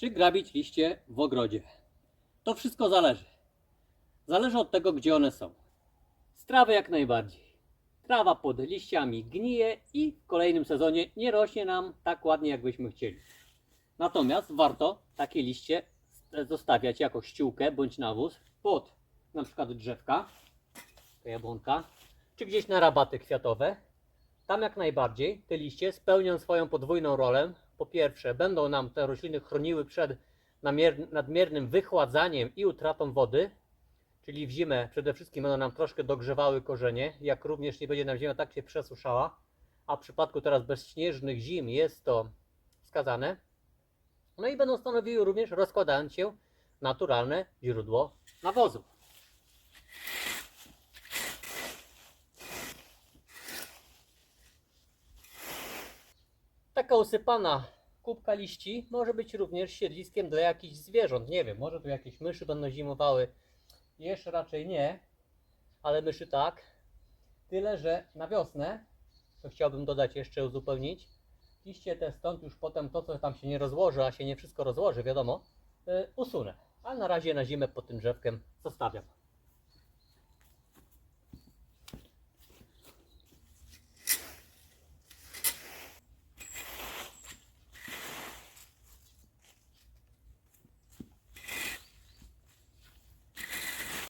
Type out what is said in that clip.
czy grabić liście w ogrodzie? To wszystko zależy. Zależy od tego, gdzie one są. Z trawy jak najbardziej. Trawa pod liściami gnije i w kolejnym sezonie nie rośnie nam tak ładnie, jak byśmy chcieli. Natomiast warto takie liście zostawiać jako ściółkę bądź nawóz pod na przykład drzewka, jabłonka, czy gdzieś na rabaty kwiatowe. Tam jak najbardziej te liście spełnią swoją podwójną rolę. Po pierwsze, będą nam te rośliny chroniły przed nadmiernym wychładzaniem i utratą wody, czyli w zimę przede wszystkim będą nam troszkę dogrzewały korzenie, jak również nie będzie nam ziemia tak się przesuszała, a w przypadku teraz bezśnieżnych zim jest to wskazane. No i będą stanowiły również, rozkładając się, naturalne źródło nawozu. Taka usypana kubka liści może być również siedliskiem dla jakichś zwierząt. Nie wiem, może tu jakieś myszy będą zimowały. Jeszcze raczej nie, ale myszy tak. Tyle, że na wiosnę, to chciałbym dodać jeszcze uzupełnić, liście te stąd już potem to, co tam się nie rozłoży, a się nie wszystko rozłoży, wiadomo, y, usunę. Ale na razie na zimę pod tym drzewkiem zostawiam.